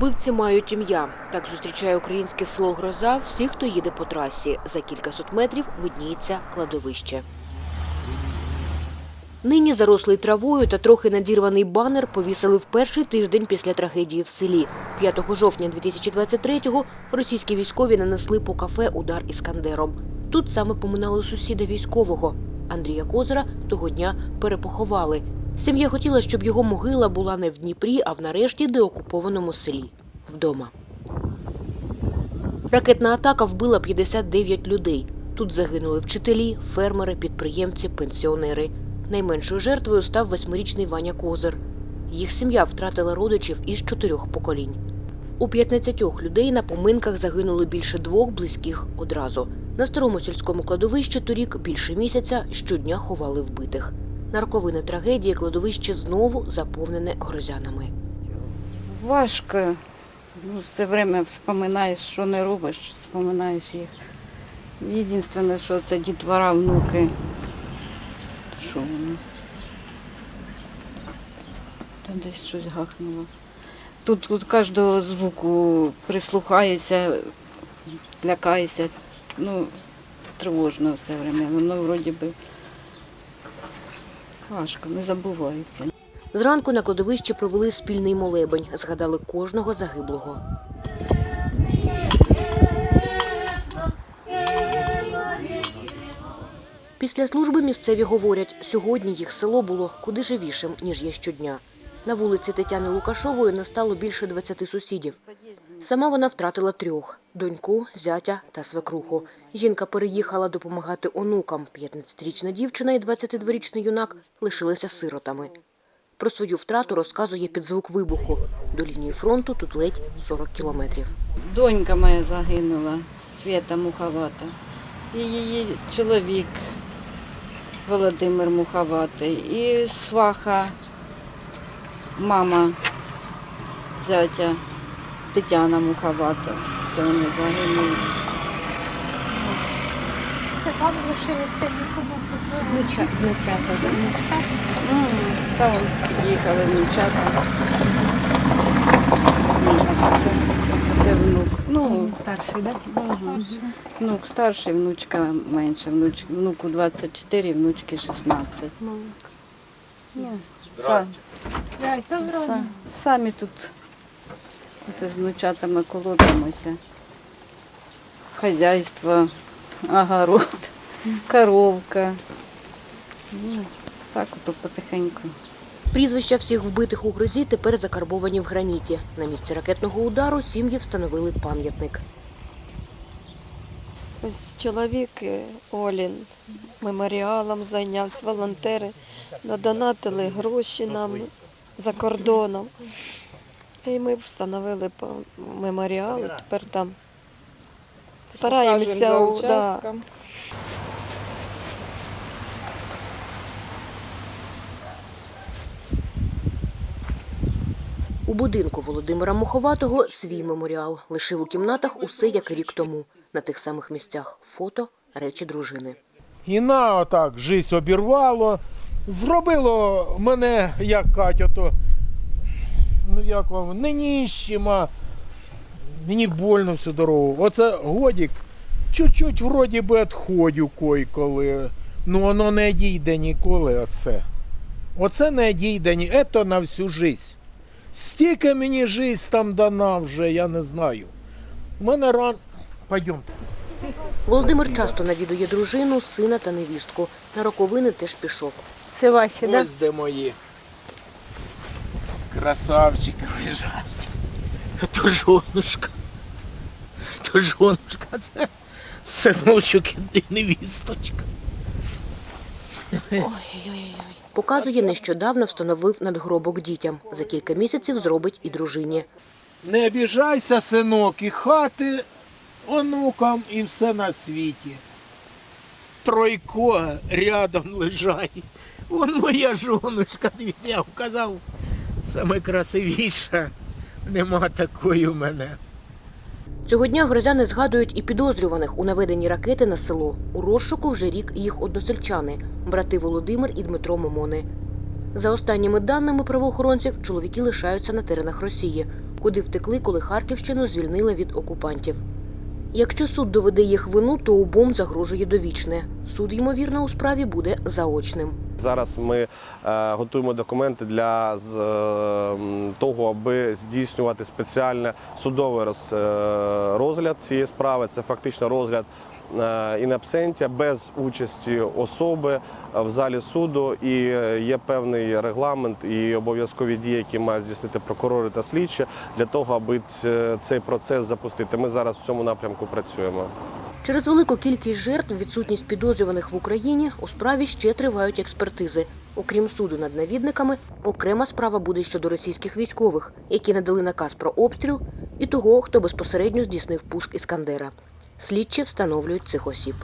Вбивці мають ім'я. Так зустрічає українське село Гроза всіх, хто їде по трасі. За кількасот метрів видніється кладовище. Нині зарослий травою та трохи надірваний банер повісили в перший тиждень після трагедії в селі. 5 жовтня 2023-го російські військові нанесли по кафе удар іскандером. Тут саме поминали сусіда військового. Андрія Козира того дня перепоховали. Сім'я хотіла, щоб його могила була не в Дніпрі, а в нарешті деокупованому селі вдома. Ракетна атака вбила 59 людей. Тут загинули вчителі, фермери, підприємці, пенсіонери. Найменшою жертвою став восьмирічний Ваня Козир. Їх сім'я втратила родичів із чотирьох поколінь. У 15 людей на поминках загинули більше двох близьких одразу. На старому сільському кладовищі торік більше місяця щодня ховали вбитих. Нарковини трагедії кладовище знову заповнене грозянами. Важко. Ну, все время вспоминаєш, що не робиш, вспоминаєш їх. Єдине, що це дітвора, внуки. Що вони? Та десь щось гахнуло. Тут, тут кожного звуку прислухаєшся, лякаєшся. Ну, тривожно все время. Воно вроді би важко, не забувається. Зранку на кладовищі провели спільний молебень, згадали кожного загиблого. Після служби місцеві говорять, сьогодні їх село було куди живішим, ніж є щодня. На вулиці Тетяни Лукашової не стало більше 20 сусідів. Сама вона втратила трьох – доньку, зятя та свекруху. Жінка переїхала допомагати онукам. 15-річна дівчина і 22-річний юнак лишилися сиротами. Про свою втрату розказує під звук вибуху. До лінії фронту тут ледь 40 кілометрів. Донька моя загинула, Свята Муховата. І її чоловік Володимир Муховатий. І сваха, мама зятя Тетяна Муховата. Це вони загинули. Це вам лишилося внучата, да? М, Та вон під'їхали внучата. Це, внук. Ну, Старший, да? Мгм. Внук старший, внучка менше. Внуч, внуку 24, внучки 16. Са- са- самі тут це з внучатами колотимося. Хазяйство, огород, коровка. Ну, так ото потихеньку. Прізвища всіх вбитих у грозі тепер закарбовані в граніті. На місці ракетного удару сім'ї встановили пам'ятник. Ось чоловік е, Олін меморіалом зайнявся, волонтери надонатили гроші нам за кордоном. І ми встановили по- меморіал, тепер там стараємося. у- да. У будинку Володимира Муховатого свій меморіал лишив у кімнатах усе як і рік тому. На тих самих місцях фото, речі дружини. І на отак жизнь обірвало. Зробило мене, як Катя, то ну як вам, не ніщима. Мені больно всю дорогу. Оце годік. Чуть-чуть вроді би відходю кой-коли. Ну воно не дійде ніколи оце. Оце не дійде ні. Ето на всю жизнь. Стільки мені жизнь там дана вже, я не знаю. У мене ран. Пойдемте. Володимир часто навідує дружину, сина та невістку. На роковини теж пішов. Це ваші, да? Ось де мої красавчики лежать. То жонушка. То жонушка, це синочок і невісточка. Показує, нещодавно встановив надгробок дітям. За кілька місяців зробить і дружині. Не обіжайся, синок, і хати онукам, і все на світі. Тройко рядом лежать. Вон моя дивіться, я вказав, саме красивіша. Нема такої у мене. Цього дня грозяни згадують і підозрюваних у наведенні ракети на село. У розшуку вже рік їх односельчани – брати Володимир і Дмитро Момони. За останніми даними правоохоронців, чоловіки лишаються на теренах Росії, куди втекли, коли Харківщину звільнили від окупантів. Якщо суд доведе їх вину, то обом загрожує довічне. Суд, ймовірно, у справі буде заочним. Зараз ми е, готуємо документи для е, того, аби здійснювати спеціальне судовий роз, е, розгляд цієї справи. Це фактично розгляд е, без участі особи е, в залі суду. І е, є певний регламент і обов'язкові дії, які мають здійснити прокурори та слідчі для того, аби цей процес запустити. Ми зараз в цьому напрямку працюємо. Через велику кількість жертв, відсутність підозрюваних в Україні, у справі ще тривають експертизи. Окрім суду над навідниками, окрема справа буде щодо російських військових, які надали наказ про обстріл, і того, хто безпосередньо здійснив пуск іскандера. Слідчі встановлюють цих осіб.